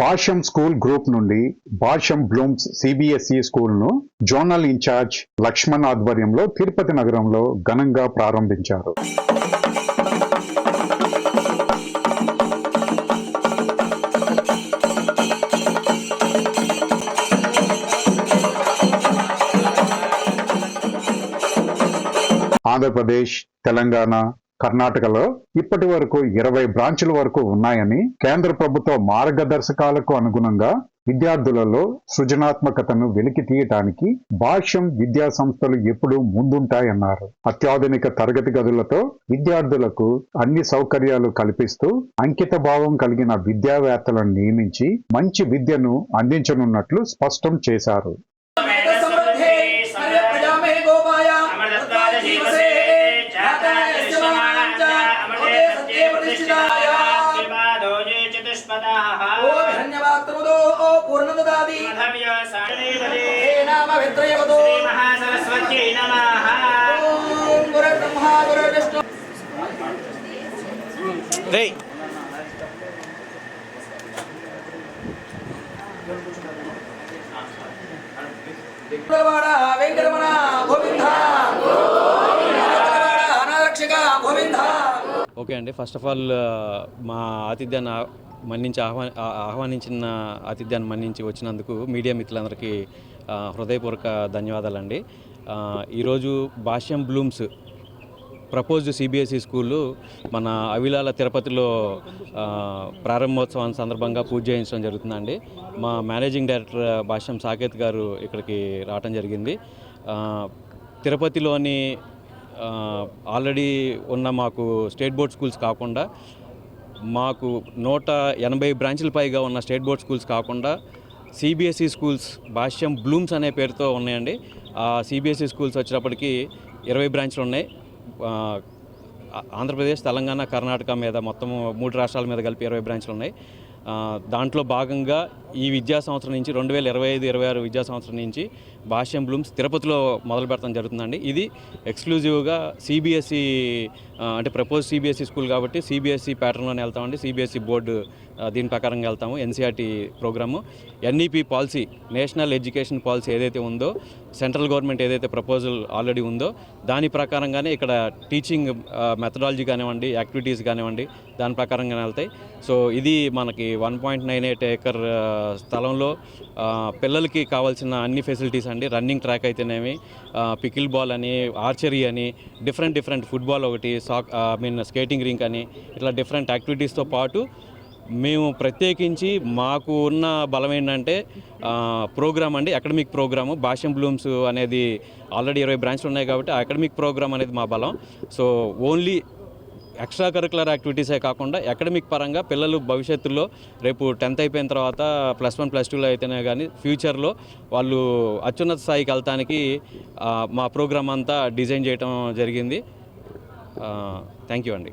భాష్యం school group నుండి Bhashyam Blooms CBSE స్కూల్ను zonal incharge Lakshman ఆధ్వర్యంలో తిరుపతి నగరంలో ఘనంగా ప్రారంభించారు. ఆంధ్రప్రదేశ్ తెలంగాణ కర్ణాటకలో ఇప్పటి వరకు ఇరవై బ్రాంచుల వరకు ఉన్నాయని కేంద్ర ప్రభుత్వ మార్గదర్శకాలకు అనుగుణంగా విద్యార్థులలో సృజనాత్మకతను వెలికి తీయటానికి భాష్యం విద్యా సంస్థలు ఎప్పుడూ ముందుంటాయన్నారు. అత్యాధునిక తరగతి గదులతో విద్యార్థులకు అన్ని సౌకర్యాలు కల్పిస్తూ అంకిత భావం కలిగిన విద్యావేత్తలను నియమించి మంచి విద్యను అందించనున్నట్లు స్పష్టం చేశారు. ओ धन्यवादमुदो ओ पूर्णददाति हे नाम वित्रयवतो महासरस्वत्यै नमः ॐ गुरुर्ब्रह्मा गुरुर्विष्णु రే కులవాడ వెంకటరమణ గోవింద ఓకే అండి. ఫస్ట్ ఆఫ్ ఆల్ మా ఆతిథ్యాన్ని మన్నించి ఆహ్వా ఆహ్వానించిన ఆతిథ్యాన్ని మన్నించి వచ్చినందుకు మీడియా మిత్రులందరికీ హృదయపూర్వక ధన్యవాదాలండి. ఈరోజు Bhashyam blooms proposed CBSE school మన అవిలాల తిరుపతిలో ప్రారంభోత్సవాన్ని ప్రారంభోత్సవం సందర్భంగా పూజ చేయించడం జరుగుతుందండి. మా మేనేజింగ్ డైరెక్టర్ భాష్యం సాకేత్ గారు ఇక్కడికి రావడం జరిగింది. తిరుపతిలోని ఆల్రెడీ ఉన్న మాకు స్టేట్ బోర్డ్ స్కూల్స్ కాకుండా మాకు నూట ఎనభై బ్రాంచ్ల పైగా ఉన్న స్టేట్ బోర్డ్ స్కూల్స్ కాకుండా సిబిఎస్ఈ స్కూల్స్ భాష్యం బ్లూమ్స్ అనే పేరుతో ఉన్నాయండి. ఆ సిబిఎస్ఈ స్కూల్స్ వచ్చినప్పటికీ ఇరవై బ్రాంచ్లు ఉన్నాయి. ఆంధ్రప్రదేశ్ తెలంగాణ కర్ణాటక మీద మొత్తం మూడు రాష్ట్రాల మీద కలిపి ఇరవై బ్రాంచ్లు ఉన్నాయి. దాంట్లో భాగంగా ఈ విద్యా సంవత్సరం నుంచి రెండు వేల ఇరవై ఐదు ఇరవై ఆరు విద్యా సంవత్సరం నుంచి భాష్యం బ్లూమ్స్ తిరుపతిలో మొదలు పెడతాం జరుగుతుందండి. ఇది ఎక్స్క్లూజివ్గా సిబిఎస్ఈ అంటే ప్రపోజ్ సిబిఎస్ఈ స్కూల్ కాబట్టి సిబిఎస్ఈ ప్యాటర్న్లోనే వెళ్తామండి. సిబిఎస్ఈ బోర్డు దీని ప్రకారంగా వెళ్తాము. NCERT programme. NEP policy national education policy ఏదైతే ఉందో సెంట్రల్ గవర్నమెంట్ ఏదైతే ప్రపోజల్ ఆల్రెడీ ఉందో దాని ప్రకారంగానే ఇక్కడ టీచింగ్ మెథడాలజీ కానివ్వండి యాక్టివిటీస్ కానివ్వండి దాని ప్రకారంగానే వెళ్తాయి. సో ఇది మనకి one point nine eight acre స్థలంలో పిల్లలకి కావాల్సిన అన్ని ఫెసిలిటీస్ అండి. రన్నింగ్ ట్రాక్ అయితేనేమి పికిల్ బాల్ అని ఆర్చరీ అని డిఫరెంట్ డిఫరెంట్ ఫుట్బాల్ ఒకటి సాక్ ఐ మీన్ స్కేటింగ్ రింక్ అని ఇట్లా డిఫరెంట్ యాక్టివిటీస్తో పాటు మేము ప్రత్యేకించి మాకు ఉన్న బలం ఏంటంటే ప్రోగ్రామ్ అండి అకాడమిక్ ప్రోగ్రాము. భాష్యం బ్లూమ్స్ అనేది ఆల్రెడీ ఇరవై బ్రాంచ్లు ఉన్నాయి కాబట్టి ఆ అకాడమిక్ ప్రోగ్రామ్ అనేది మా బలం. సో ఓన్లీ ఎక్స్ట్రా కరికులర్ యాక్టివిటీసే కాకుండా అకాడమిక్ పరంగా పిల్లలు భవిష్యత్తులో రేపు టెన్త్ అయిపోయిన తర్వాత ప్లస్ వన్ ప్లస్ టూలో అయితేనే కానీ ఫ్యూచర్లో వాళ్ళు అత్యున్నత స్థాయికి వెళ్తానికి మా ప్రోగ్రామ్ అంతా డిజైన్ చేయడం జరిగింది. థ్యాంక్ యూ అండి.